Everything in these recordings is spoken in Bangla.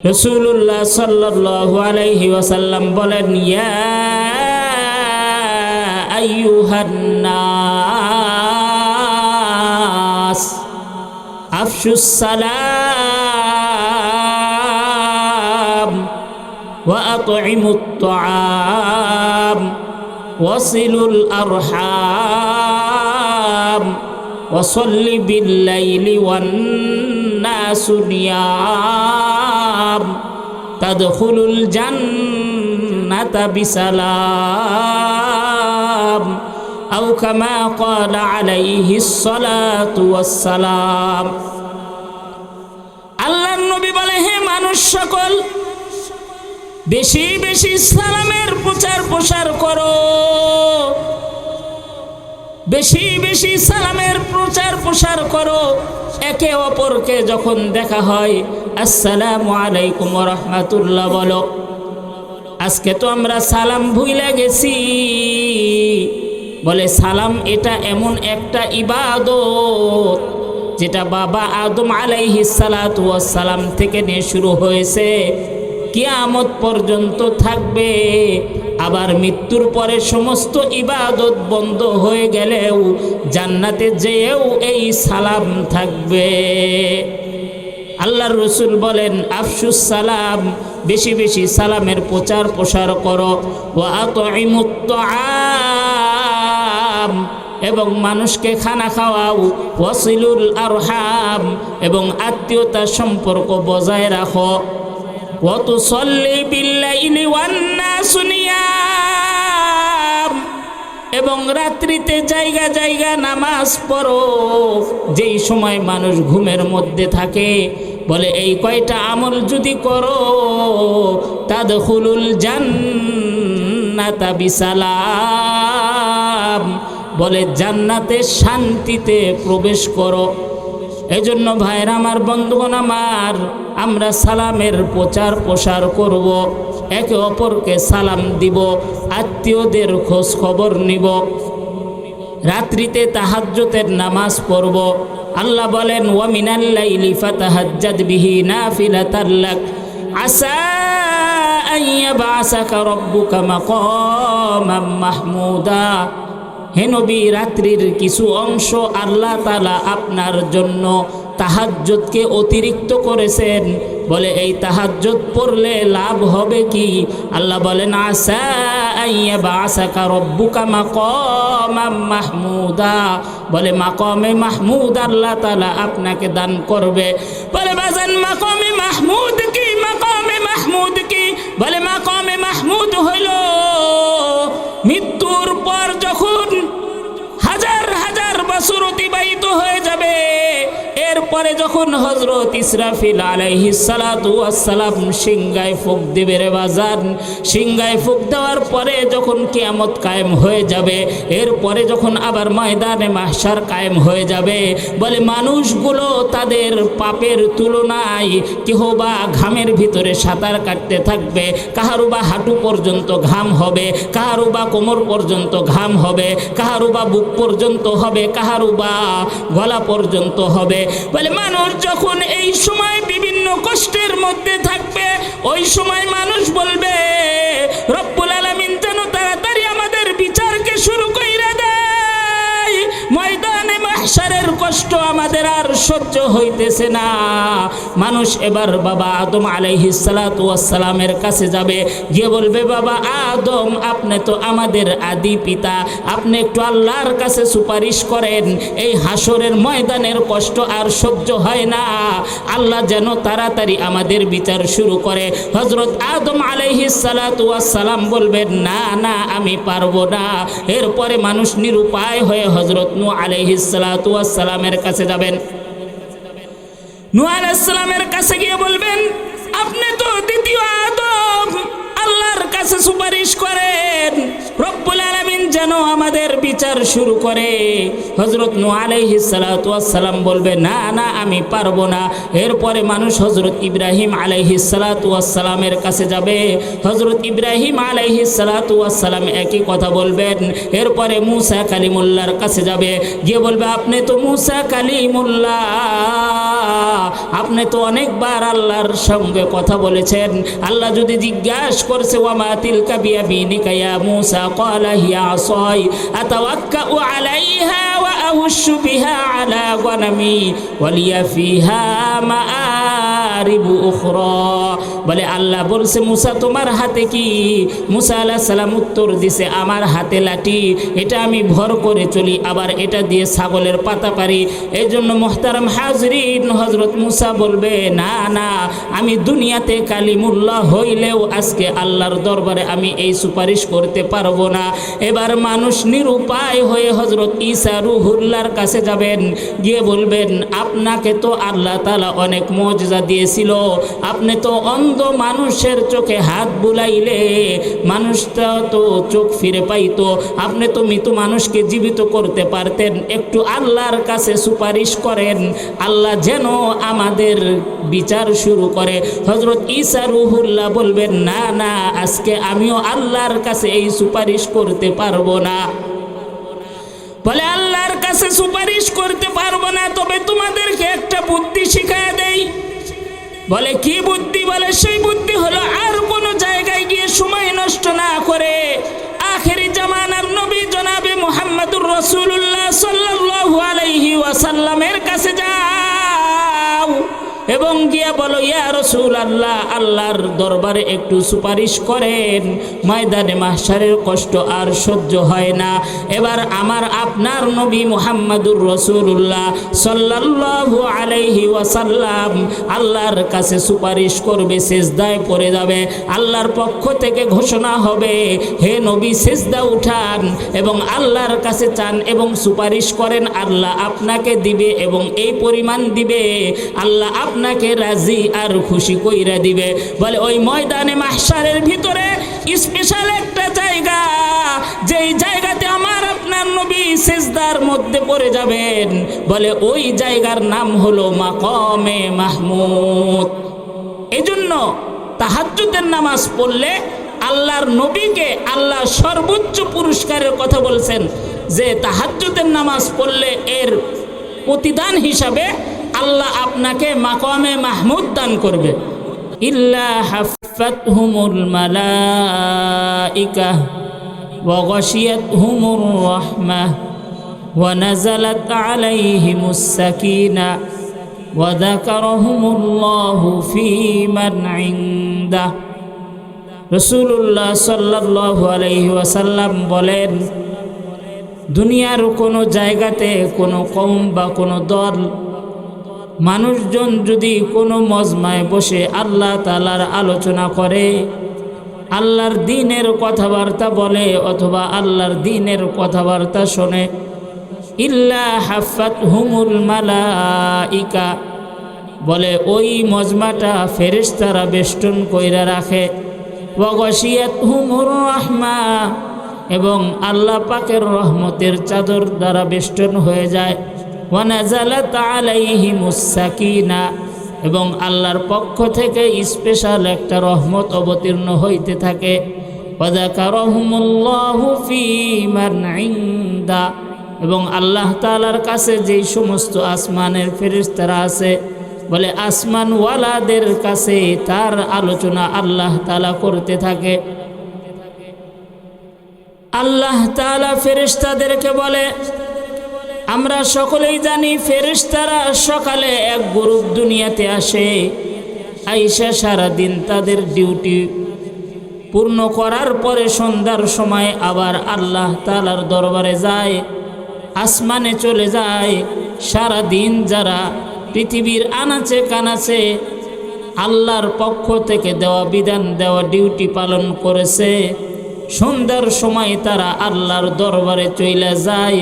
রসুল্লাহ সাল্লাহ আলাইহি ওয়াসাল্লাম বলেন ইয়াহান্নাস আফসুস সালাম ওয়াতিমুত্তাম ওয়াসিলুল আরহাম ওয়াসল্লি বিল্লাইলি ওয়ান والناس نيام تدخل الجنة بسلام أو كما قال عليه الصلاة والسلام আল্লাহ নবী বলে হে মানুষ সকল বেশি বেশি সালামের প্রচার প্রসার করো বেশি বেশি সালামের প্রচার প্রসার করো। একে অপরকে যখন দেখা হয়, আসসালামু আলাইকুম রহমাতুল্লাহ বলো। আজকে তো আমরা সালাম ভুইলে গেছি। বলে, সালাম এটা এমন একটা ইবাদত যেটা বাবা আদম আলাইহিস সালাতু সালাম থেকে নিয়ে শুরু হয়েছে। কিয়ামত পর্যন্ত থাকবে। আবার মৃত্যুর পরে সমস্ত ইবাদত বন্ধ হয়ে গেলেও জান্নাতে যেয়েও এই সালাম থাকবে। আল্লাহর রসুল বলেন, আফসুস সালাম, বেশি বেশি সালামের প্রচার প্রসার করো। ও আত এবং মানুষকে খানা খাওয়াও। ওয়াসিলুল আরহাম, এবং আত্মীয়তার সম্পর্ক বজায় রাখো। এবং রাত্রিতে জায়গা জায়গা নামাজ পড়ো। যেই সময় মানুষ ঘুমের মধ্যে থাকে, বলে এই কয়টা আমল যদি করো, তাদখুলুল জান্নাতা বিসালাম। বলে জান্নাতে শান্তিতে প্রবেশ করো। এই জন্য ভাইরা আমার বন্ধুগণ আমার, আমরা সালামের প্রচার প্রসার করব, একে অপরকে সালাম দিব, আত্মীয়দের খোঁজ খবর নিব। রাত্রিতে তাহাজ্জতের নামাজ পড়ব। আল্লাহ বলেন ওয়ামিনাল্লাইলি ফাতাহাজ্জাদ বিহি নাফিলাতাল্লাক আসা আইয়াবাসাকা রব্বুকা মাকামাম মাহমুদা। হে নবী, রাত্রির কিছু অংশ আল্লাহ তালা আপনার জন্য তাহাজ্জতকে অতিরিক্ত করেছেন। বলে, এই তাহাজ্জত পড়লে লাভ হবে কি? আল্লাহ বলেন আসা আসাকা রব্বুকা মাকামাম মাহমুদা। বলে, মাকমে মাহমুদ আল্লাহ তালা আপনাকে দান করবে। বলে, বাজান, মাকমে মাহমুদ কি মাকমে মাহমুদ কি? বলে মা কমে মাহমুদ হইল। মৃত্যুর পর যখন বছর অতিবাহিত হয়ে যাবে। এরপরে যখন হজরত ইসরাফিল আলাইহিসালাম সিংগায় ফুক দেবে রে বাজান সিংগায় ফুক দেওয়ার পরে যখন কিয়ামত কায়েম হয়ে যাবে, এরপরে যখন আবার ময়দানে মাহসার কায়েম হয়ে যাবে, বলে মানুষগুলো তাদের পাপের তুলনায় কেহ বা ঘামের ভিতরে সাঁতার কাটতে থাকবে, কাহারু বা হাঁটু পর্যন্ত ঘাম হবে, কাহারু বা কোমর পর্যন্ত ঘাম হবে, কাহারু বা বুক পর্যন্ত হবে, কাহারু বা গলা পর্যন্ত হবে। বলে মানুষ যখন এই সময় বিভিন্ন কষ্টের মধ্যে থাকবে, ওই সময় মানুষ বলবে রব্বুল মাহসারের কষ্ট আমাদের আর সহ্য হইতেছে না। মানুষ এবার বাবা আদম আলাইহিসালামের কাছে যাবে। গিয়ে বলবে, বাবা আদম, আপনি তো আমাদের আদি পিতা। আপনি একটু আল্লাহর কাছে সুপারিশ করেন। এই হাসরের ময়দানের কষ্ট আর সহ্য হয় না। আল্লাহ যেন তাড়াতাড়ি আমাদের বিচার শুরু করে। হজরত আদম আলাইহিসালাম বলবেন, না না, আমি পারব না। এরপরে মানুষ নিরুপায় হয়ে হজরত নু আলাইহিসালামের কাছে যাবেন। নু আলাইসালামের কাছে গিয়ে বলবেন আপনি তো দ্বিতীয় আল্লাহর কাছে সুপারিশ করেন, রব্বুল আলমিন যেন আমাদের বিচার শুরু করে। হজরত নু আলাইহি সালাম বলবে, না না, আমি পারব না। এরপরে মানুষ হজরত ইব্রাহিম আলাইহি সালামের কাছে যাবে। হজরত ইব্রাহিম আলাইহি সালাম একই কথা বলবেন। এরপরে মুসা কালিমুল্লার কাছে যাবে। গিয়ে বলবে, আপনি তো মুসা কালিমুল্লাহ। আপনি তো অনেকবার আল্লাহর সঙ্গে কথা বলেছেন। আল্লাহ যদি জিজ্ঞাসা করছে ওয়ামা تلك بيمينك يا موسى قال هي عصاي أتوكأ عليها وأهش بها على غنمي ولي فيها مآرب أخرى. বলে আল্লাহ বলছে, মুসা, তোমার হাতে কি? মুসা আলাহ সালাম উত্তর দিছে, আমার হাতে লাঠি, এটা আমি ভর করে চলি, আবার এটা দিয়ে ছাগলের পাতা পারি। এই জন্য মোহতারাম হাজরিন হজরত মুসা বলবে, না না, আমি দুনিয়াতে কালিমুল্লাহ হইলেও আজকে আল্লাহর দরবারে আমি এই সুপারিশ করতে পারব না। এবার মানুষ নিরুপায় হয়ে হজরত ঈসা রুহুল্লার কাছে যাবেন, গিয়ে বলবেন, আপনাকে তো আল্লাহ তালা অনেক মজা দিয়েছিল, আপনি তো অন্ধ মানুষের চোখে হাত বুলাইলে মানুষটা তো চোখ ফিরে পাইতো। আপনি তো মৃত মানুষকে জীবিত করতে পারতেন। একটু আল্লাহর কাছে সুপারিশ করেন। আল্লাহ যেন আমাদের বিচার শুরু করে। হজরত ঈসা রুহুল্লাহ বলবেন, না না, আজকে আমিও আল্লাহর কাছে এই সুপারিশ করতে পারব না। বলে, আল্লাহর কাছে সুপারিশ করতে পারব না, তবে তোমাদেরকে একটা বুদ্ধি শিখায় দেই। বলে, কি বুদ্ধি বলে? সেই বুদ্ধি হলো, আর কোনো জায়গায় গিয়ে সময় নষ্ট না করে। আখেরি জামানার নবী জনাবে মোহাম্মদুর রসুল্লাহ সাল্লাহ আলাইহি ওয়াসাল্লামের কাছে যাও এবং গিয়া বলো, ইয়া রসুল আল্লাহ আল্লাহর দরবারে একটু সুপারিশ করেন। ময়দানে মাহসারের কষ্ট আর সহ্য হয় না। এবার আমার আপনার নবী মুহাম্মাদুর রসুল্লাহ সাল্লাল্লাহু আলাইহি ওয়াসাল্লাম আল্লাহর কাছে সুপারিশ করবে, সেজদায় পড়ে যাবে। আল্লাহর পক্ষ থেকে ঘোষণা হবে, হে নবী, সেজদা উঠান এবং আল্লাহর কাছে চান এবং সুপারিশ করেন। আল্লাহ আপনাকে দিবে এবং এই পরিমাণ দিবে। আল্লাহ আপনাকে রাজি আর খুশি কইরা দিবে। বলে, ওই ময়দানে মাহসারের ভিতরে স্পেশাল একটা জায়গা, যেই জায়গাতে আমার আপনার নবী সেজদার মধ্যে পড়ে যাবেন। বলে, ওই জায়গার নাম হলো মাকমে মাহমুদ। এজন্য তাহাজ্জুদের নামাজ পড়লে আল্লাহর নবীকে আল্লাহ সর্বোচ্চ পুরস্কারের কথা বলছেন, যে তাহাজ্জুদের নামাজ পড়লে এর প্রতিদান হিসাবে আল্লাহ আপনাকে মাকামে মাহমুদ দান করবে। ইল্লা হাফাতহুমুল মালাইকা ওয়া গাশিয়াতহুমুর রাহমাহ ওয়া নাযালাত আলাইহিমুস সাকিনা ওয়া যাকারাহুমুল্লাহু ফী মান ইনদাহ। রসুল্লাহ সাল্লাল্লাহু আলাইহি ওয়াসাল্লাম বলেন, দুনিয়ার কোনো জায়গাতে কোনো কম বা কোনো দল মানুষজন যদি কোনো মজমায় বসে আল্লাহ তালার আলোচনা করে, আল্লাহর দিনের কথাবার্তা বলে অথবা আল্লাহর দিনের কথাবার্তা শোনে, ইল্লা হাফাত হুমুল মালাইকা, বলে ওই মজমাটা ফেরেশতারা বেষ্টন কইরা রাখে। ওয়াগশিয়াত হুমুর রহমা, এবং আল্লাহ পাকের রহমতের চাদর দ্বারা বেষ্টন হয়ে যায়। ওয়ানাজালাত আলাইহিমুস সাকিনা। এবং আল্লাহর পক্ষ থেকে স্পেশাল একটা রহমত অবতীর্ণ হইতে থাকে। এবং আল্লাহ তাআলার কাছে যেই সমস্ত আসমানের ফেরেশতারা আছে, বলে আসমানওয়ালাদের কাছে তার আলোচনা আল্লাহ তালা করতে থাকে। আল্লাহ তাআলা ফেরেশতাদেরকে বলে আমরা সকলেই জানি ফেরেশতারা সকালে এক গ্রুপ দুনিয়াতে আসে। আইসা সারাদিন তাদের ডিউটি পূর্ণ করার পরে সন্ধ্যার সময় আবার আল্লাহ তালার দরবারে যায়, আসমানে চলে যায়। সারা দিন যারা পৃথিবীর আনাচে কানাচে আল্লাহর পক্ষ থেকে দেওয়া বিধান, দেওয়া ডিউটি পালন করেছে, সন্ধ্যার সময় তারা আল্লাহর দরবারে চলে যায়।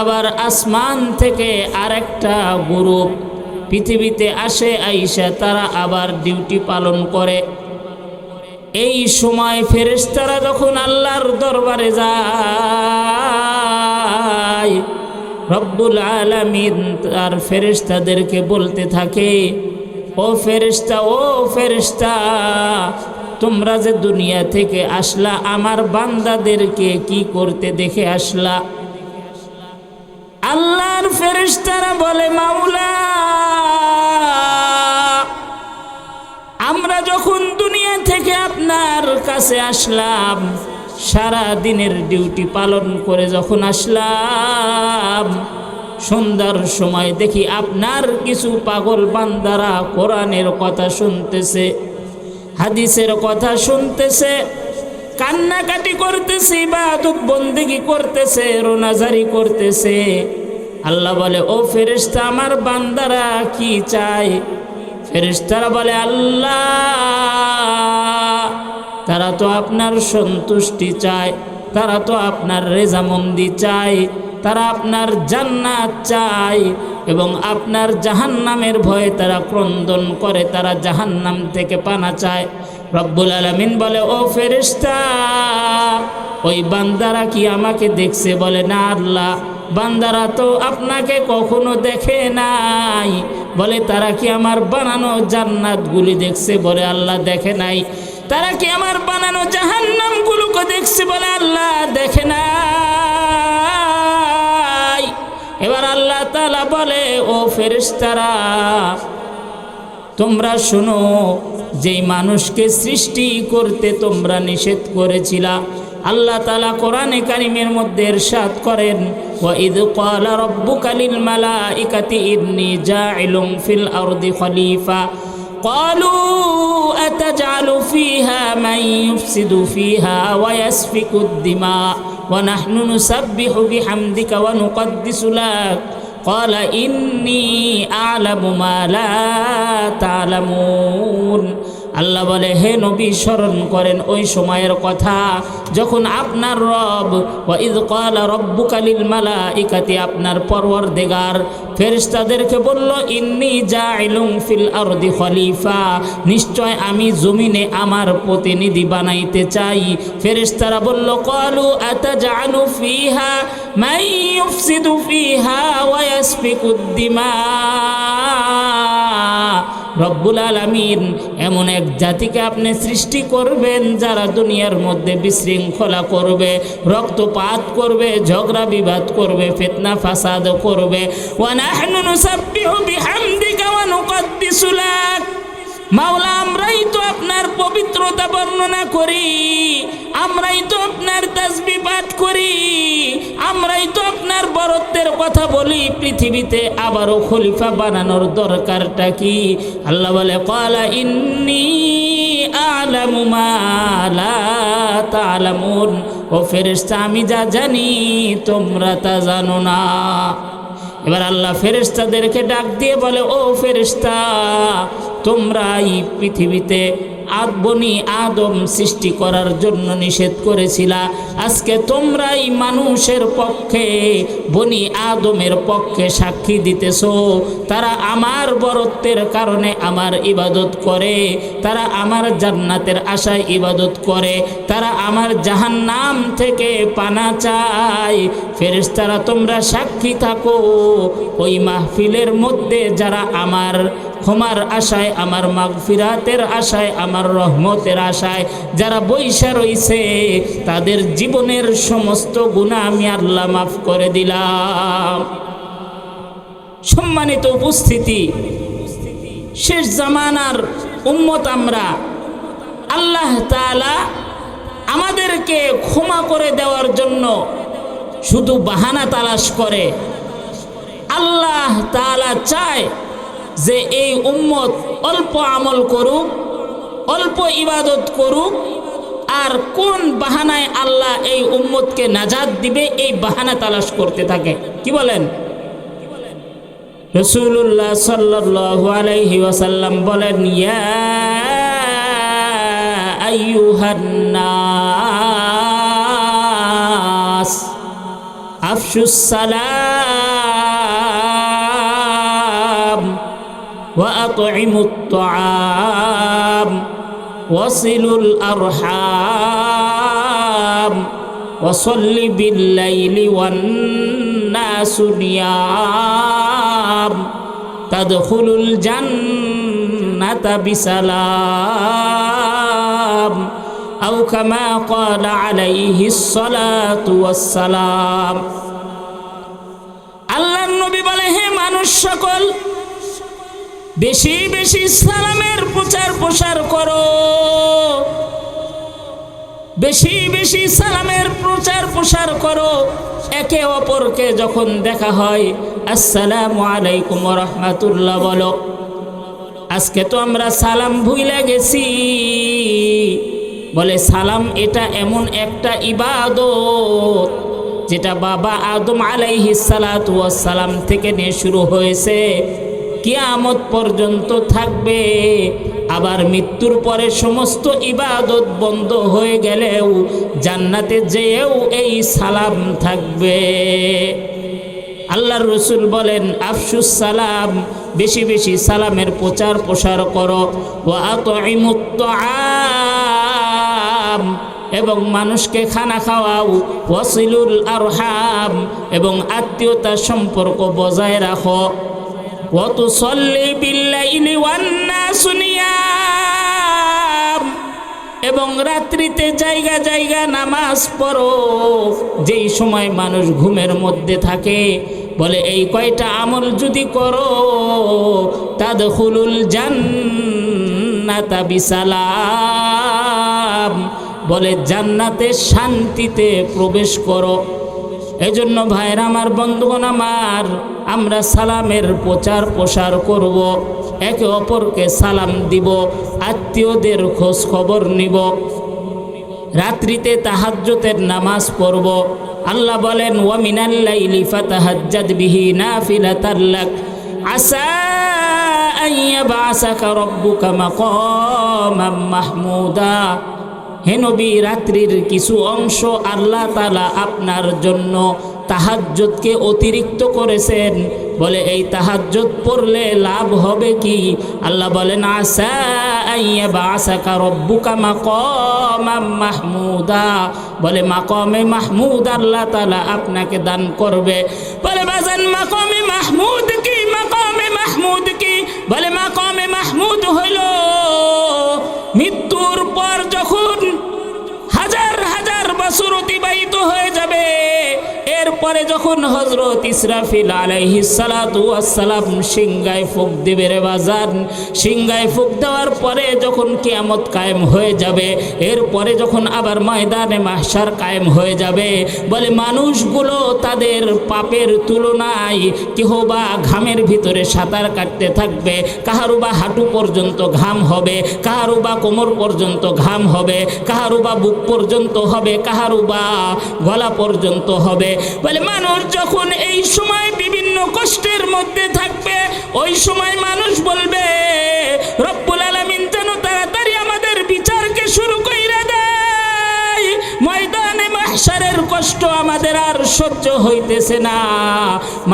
আবার আসমান থেকে আরেকটা গ্রুপ পৃথিবীতে আসে আইসা, তারা আবার ডিউটি পালন করে। এই সময় ফেরেশতারা যখন আল্লাহর দরবারে যায়, রব্বুল আলামিন তার ফেরেশতাদেরকে বলতে থাকে, ও ফেরেশতা ও ফেরেশতা, তোমরা যে দুনিয়া থেকে আসলা, আমার বান্দাদেরকে কি করতে দেখে আসলা? আল্লাহর ফেরেশতারা বলে, মাওলা, আমরা যখন দুনিয়া থেকে আপনার কাছে আসলাম, সারা দিনের ডিউটি পালন করে যখন আসলাম, সন্ধ্যার সময় দেখি আপনার কিছু পাগল বান্দারা কোরআনের কথা শুনতেছে, হাদিসের কথা শুনতেছে, কান্নাকাটি করতেছে, ইবাদত বন্দেগি করতেছে, রোনাজারি করতেছে। আল্লাহ বলে, ও ফেরেশতা, আমার বান্দারা কি চায়? ফেরেশতারা বলে, আল্লাহ, তারা তো আপনার সন্তুষ্টি চায়, তারা তো আপনার রেজামন্দি চায়, তারা আপনার জান্নাত চায় এবং আপনার জাহান্নামের ভয়ে তারা ক্রন্দন করে, তারা জাহান্নাম থেকে পানা চায়। রব্বুল আলমিন বলে, ও ফেরেশতা, ওই বান্দারা কি আমাকে দেখছে? বলে, না, আল্লাহ বান্দারা তো আপনাকে কখনো দেখে নাই। বলে, তারা কি আমার বানানো জান্নাতগুলি দেখছে? বলে, আল্লাহ দেখে নাই। তারা কি আমার বানানো জাহান্নামগুলোকে দেখছে? বলে, আল্লাহ দেখে নাই। এবার আল্লাহ তালা বলে, ও ফেরেশতারা, তোমরা শোনো, যেই মানুষকে সৃষ্টি করতে তোমরা নিষেধ করেছিলা আল্লাহ তালা কোরআনে কারিমের মধ্যে এরশাদ করেন وإذ قال ربك للملائكة إني جاعل في الأرض خليفة قالوا أتجعل فيها من يفسد فيها ويسفك الدماء ونحن نسبح بحمدك ونقدس لك قال إني أعلم ما لا تعلمون আল্লাহ বলে, হে নবী, স্মরণ করেন ওই সময়ের কথা। যখন আপনার রব, ওয়াইদ ক্বালা রব্বুকা লিল মালাইকাতি আপনার পরওয়ারদিগার ফেরেশতাদেরকে বলল, ইন্নী জাইলুম ফিল আরদি খলিফা নিশ্চয় আমি জমিনে আমার প্রতিনিধি বানাইতে চাই ফেরেশতারা বলল, ক্বালু আতাজআলু ফিহা, মান ইউফসিদু ফিহা ওয়া ইয়াসফিকুদ দিমা রব্বুল আলমিন এমন এক জাতিকে আপনি সৃষ্টি করবেন যারা দুনিয়ার মধ্যে বিশৃঙ্খলা করবে, রক্তপাত করবে, ঝগড়া বিবাদ করবে, ফেতনা ফাসাদ করবে। ওয়ানাহনু নুসাব্বিহু বিহামদিকা ওয়া নুকদ্দিসু মাওলা, আমরাই তো আপনার পবিত্রতা বর্ণনা করি। আমরাই তো আপনার তাসবি পাঠ করি। আমরাই তো আপনার বরত্বের কথা বলি। পৃথিবীতে আবারও খলিফা বানানোর দরকারটা কি? আল্লাহ বলে কলা ইন্নি আলামু মা লা তালামুন। ও ফেরেশতা, আমি যা জানি, তোমরা তা জানো না। এবার আল্লাহ ফেরেশতাদেরকে ডাক দিয়ে বলে, ও ফেরেশতা তোমরা এই পৃথিবীতে বনি আদম সৃষ্টি করার জন্য নিষেধ করেছিলা। আজকে তোমরাই মানুষের পক্ষে, বনি আদমের পক্ষে সাক্ষী দিতেছ। তারা আমার বরত্বের কারণে আমার ইবাদত করে, তারা আমার জান্নাতের আশায় ইবাদত করে, তারা আমার জাহান্নাম থেকে পানা চায়। ফেরেশতারা তোমরা সাক্ষী থাকো। ওই মাহফিলের মধ্যে যারা আমার ক্ষমার আশায়, আমার মাগফিরাতের আশায়, আমার রহমতের আশায়, যারা বৈশা রইছে, তাদের জীবনের সমস্ত গুণা আমি আল্লাহ মাফ করে দিলাম। সম্মানিত উপস্থিতি, শেষ জামানার উম্মত আমরা, আল্লাহ তাআলা আমাদেরকে ক্ষমা করে দেওয়ার জন্য শুধু বাহানা তালাশ করে। আল্লাহ তাআলা চায় যে এই উম্মত অল্প আমল করুক, অল্প ইবাদত করুক, আর কোন বাহানায় আল্লাহ এই উম্মতকে নাজাদ দিবে, এই বাহানা তালাশ করতে থাকে। কি বলেন? রসুল্লাহ ওয়াসাল্লাম বলেন, ইয়া আফশুস সালাম وأطعموا الطعام ওয়াসিলুল আরহাম وصل بالليل والناس نيام تدخل الجنة بسلام أو كما قال عليه الصلاة والسلام আল্লাহ নবী বলে হে মানুষ সকল বেশি বেশি সালামের প্রচার প্রসার করো। বেশি বেশি সালামের প্রচার প্রসার করো। একে অপরকে যখন দেখা হয়, আসসালামু আলাইকুম রহমাতুল্লাহ বলো। আজকে তো আমরা সালাম ভুইলা গেছি। বলে, সালাম এটা এমন একটা ইবাদত যেটা বাবা আদম আলাইহি সালাম থেকে নিয়ে শুরু হয়েছে। কিয়ামত পর্যন্ত থাকবে। আবার মৃত্যুর পরে সমস্ত ইবাদত বন্ধ হয়ে গেলেও জান্নাতে যেয়েও এই সালাম থাকবে। আল্লাহর রসুল বলেন, আফসুস সালাম, বেশি বেশি সালামের প্রচার প্রসার করো। ও আত আম এবং মানুষকে খানা খাওয়াও। ওয়াসিলুল আরহাম, এবং আত্মীয়তার সম্পর্ক বজায় রাখো। এবং রাত্রিতে জায়গা জায়গা নামাজ পড়ো। যেই সময় মানুষ ঘুমের মধ্যে থাকে, বলে এই কয়টা আমল যদি করো, তাদখুলুল জান্নাতা বিসালাম। বলে জান্নাতে শান্তিতে প্রবেশ করো। এজন্য ভাইরা আমার বন্ধুগণ আমার, আমরা সালামের প্রচার প্রসার করব, একে অপরকে সালাম দিব, আত্মীয়দের খোঁজ খবর নিব। রাত্রিতে তাহাজ্জতের নামাজ পড়ব। আল্লাহ বলেন ওয়ামিনাল্লাইলি মাকামাম মাহমুদা। হে নবী, রাত্রির কিছু অংশ আল্লাহ তালা আপনার জন্য তাহাজ্জতকে অতিরিক্ত করেছেন। বলে, এই তাহাজ্জত পড়লে লাভ হবে কি? আল্লাহ বলেন আসা আসাকা রব্বুকা মাকামাম মাহমুদা। বলে, মাকমে মাহমুদ আল্লাহ তালা আপনাকে দান করবে। বলে বাজান মাকমে মাহমুদ কি? মাকমে মাহমুদ কি? বলে, মাকমে মাহমুদ হইল বছর অতিবাহিত হয়ে যাবে। এরপরে যখন হজরত ইসরাফিল আলাইহিসালাম সিংগায় ফুক দিবে রে বাজান সিংগায় ফুক দেওয়ার পরে যখন কিয়ামত কায়েম হয়ে যাবে, এরপরে যখন আবার ময়দানে মাহসার কায়েম হয়ে যাবে, বলে মানুষগুলো তাদের পাপের তুলনায় কেহ বা ঘামের ভিতরে সাঁতার কাটতে থাকবে, কাহারু বা হাঁটু পর্যন্ত ঘাম হবে, কাহারু বা কোমর পর্যন্ত ঘাম হবে, কাহারু বা বুক পর্যন্ত হবে, কাহারু বা গলা পর্যন্ত হবে বলে, মানুষ যখন এই সময় বিভিন্ন কষ্টের মধ্যে থাকবে, ওই সময় মানুষ বলবে, রব্বুল আলমিন যেন মাহসারের কষ্ট আমাদের আর সহ্য হইতেছে না।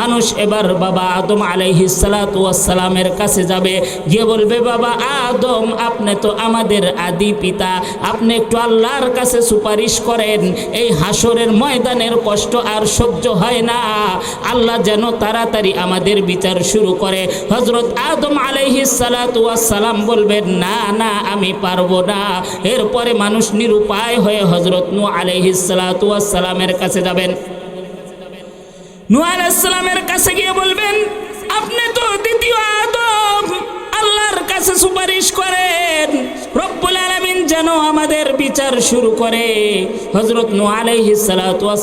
মানুষ এবার বাবা আদম আলাইহিসালামের কাছে যাবে। গিয়ে বলবে, বাবা আদম, আপনি তো আমাদের আদি পিতা। আপনি একটু আল্লাহর কাছে সুপারিশ করেন। এই হাসরের ময়দানের কষ্ট আর সহ্য হয় না। আল্লাহ যেন তাড়াতাড়ি আমাদের বিচার শুরু করে। হজরত আদম আলাইহিসালাম বলবেন, না না, আমি পারব না। এরপরে মানুষ নিরুপায় হয়ে হজরত নু আলাইহিসালামের কাছে যাবেন। নু আলাইসালামের কাছে গিয়ে বলবেন আপনি তো দ্বিতীয় আদম কাছে সুপারিশ করেন, রব্বুল আলামিন যেন আমাদের বিচার শুরু করে। হজরত নু আলাইহি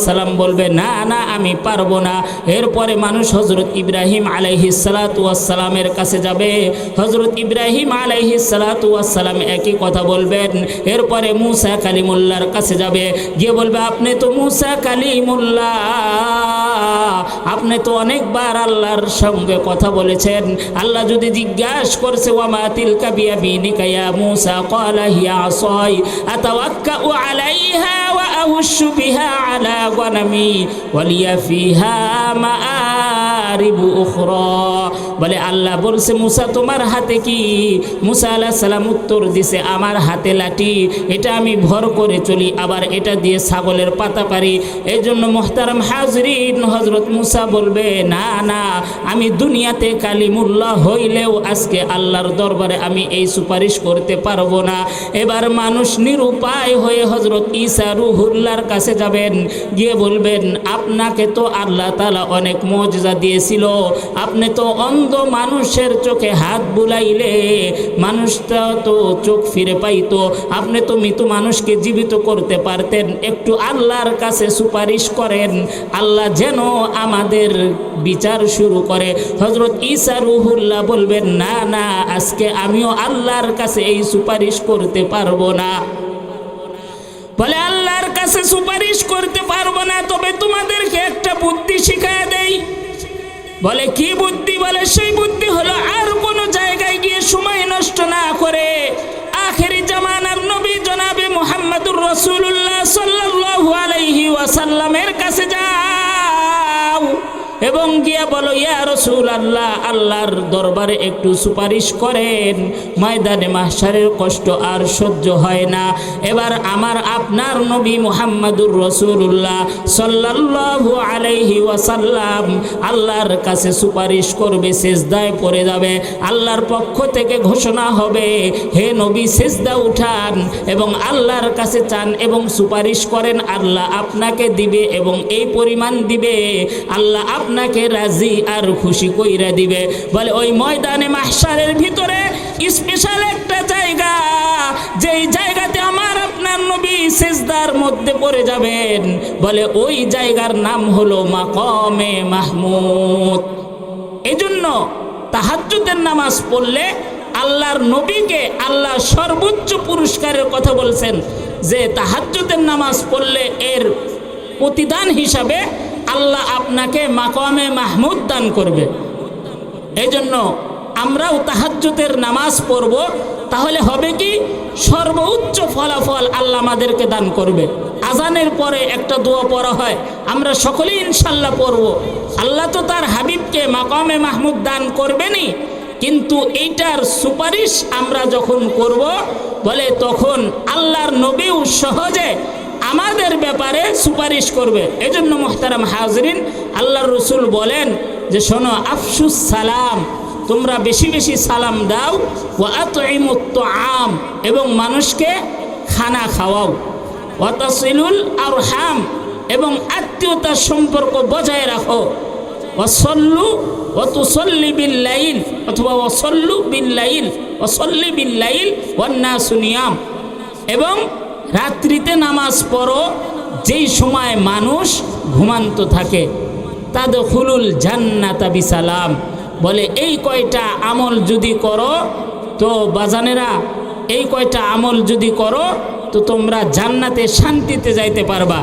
সালাম বলবে, না না, আমি পারব না। এরপরে মানুষ হজরত ইব্রাহিম আলাইহি সালামের কাছে যাবে। হজরত ইব্রাহিম আলাইহি সালাম একই কথা বলবেন। এরপরে মুসা কালিমুল্লাহর কাছে যাবে। গিয়ে বলবে, আপনি তো মুসা কালিমুল্লাহ। আপনি তো অনেকবার আল্লাহর সঙ্গে কথা বলেছেন। আল্লাহ যদি জিজ্ঞাসা করছে ওয়ামা تلك بيمينك يا موسى قال هي عصاي أتوكأ عليها وأهش بها على غنمي ولي فيها مآرب أخرى. বলে আল্লাহ বলছে, মুসা, তোমার হাতে কি? মুসা আল্লাহ সালাম উত্তর দিছে, আমার হাতে লাঠি, এটা আমি ভর করে চলি, আবার এটা দিয়ে ছাগলের পাতা পারি। এই জন্য মোহতারাম হাজরিন হজরত মুসা বলবে, না না, আমি দুনিয়াতে কালিমুল্লাহ হইলেও আজকে আল্লাহর দরবারে আমি এই সুপারিশ করতে পারব না। এবার মানুষ নিরুপায় হয়ে হজরত ঈসা রুহুল্লার কাছে যাবেন, গিয়ে বলবেন, আপনাকে তো আল্লাহ তালা অনেক মজা দিয়েছিল, আপনি তো অন্ধ মানুষের চোখে হাত বুলাইলে মানুষটা তো চোখ ফিরে পাইতো। আপনি তো মৃত মানুষকে জীবিত করতে পারতেন। একটু আল্লাহর কাছে সুপারিশ করেন। আল্লাহ যেন আমাদের বিচার শুরু করে। হজরত ঈসা রুহুল্লাহ বলবেন, না না, আজকে আমিও আল্লাহর কাছে এই সুপারিশ করতে পারব না। বলে, আল্লাহর কাছে সুপারিশ করতে পারব না, তবে তোমাদেরকে একটা বুদ্ধি শিখায় দেই। বলে, কি বুদ্ধি বলে? সেই বুদ্ধি হলো, আর কোনো জায়গায় গিয়ে সময় নষ্ট না করে আখেরি জামানার নবী জনাবে মোহাম্মদুর রসুল্লাহ সাল্লাহ আলাইহি ওয়াসাল্লামের কাছে যাও। এবং গিয়া বলো, ইয়া রসুল আল্লাহ আল্লাহর দরবারে একটু সুপারিশ করেন। ময়দানে মাহসারের কষ্ট আর সহ্য হয় না। এবার আমার আপনার নবী মুহাম্মাদুর রসুল্লাহ সাল্লাল্লাহু আলাইহি ওয়াসাল্লাম আল্লাহর কাছে সুপারিশ করবে, সেজদায় পড়ে যাবে। আল্লাহর পক্ষ থেকে ঘোষণা হবে, হে নবী, সেজদা উঠান এবং আল্লাহর কাছে চান এবং সুপারিশ করেন। আল্লাহ আপনাকে দিবে এবং এই পরিমাণ দিবে। আল্লাহ আপনাকে রাজি আর খুশি কইরা দিবে। বলে, ওই ময়দানে মাহসারের ভিতরে স্পেশাল একটা জায়গা, যেই জায়গাতে আমার আপনার নবী সেজদার মধ্যে পড়ে যাবেন। বলে, ওই জায়গার নাম হলো মাকমে মাহমুদ। এজন্য তাহাজ্জুদের নামাজ পড়লে আল্লাহর নবীকে আল্লাহ সর্বোচ্চ পুরস্কারের কথা বলছেন যে, তাহাজ্জুদের নামাজ পড়লে এর প্রতিদান হিসাবে আল্লাহ আপনাকে মাকামে মাহমুদ দান করবে। এই জন্য আমরাও তাহাজ্জুদের নামাজ পড়ব। তাহলে হবে কি? সর্বোচ্চ ফলাফল আল্লাহ আমাদেরকে দান করবে। আজানের পরে একটা দোয়া পড়া হয়, আমরা সকলেই ইনশাল্লাহ পড়ব। আল্লাহ তো তার হাবিবকে মাকামে মাহমুদ দান করবেনই, কিন্তু এইটার সুপারিশ আমরা যখন করব, বলে তখন আল্লাহর নবীও সহজে আমাদের ব্যাপারে সুপারিশ করবে। এজন্য মোহতারাম হাজরিন, আল্লাহর রসুল বলেন যে, শোনো, আফসুস সালাম, তোমরা বেশি বেশি সালাম দাও ও আত আম এবং মানুষকে খানা খাওয়াও। ওয়াতাসিলুল আর হাম এবং আত্মীয়তার সম্পর্ক বজায় রাখো। ওসল্লু ওতুসল্লি বিল্লাইল অথবা অসল্লু ওসল্লু বিল্লাইল ওসল্লি বিল্লাইল ওয়ান্না সুনিয়াম এবং রাত্রিতে নামাজ পড়ো, যেই সময় মানুষ ঘুমান্ত থাকে। তাদ হুলুল জান্নাতাবি বিসালাম। বলে, এই কয়টা আমল যদি করো, তো বাজানেরা, এই কয়টা আমল যদি করো, তো তোমরা জান্নাতে শান্তিতে যাইতে পারবা।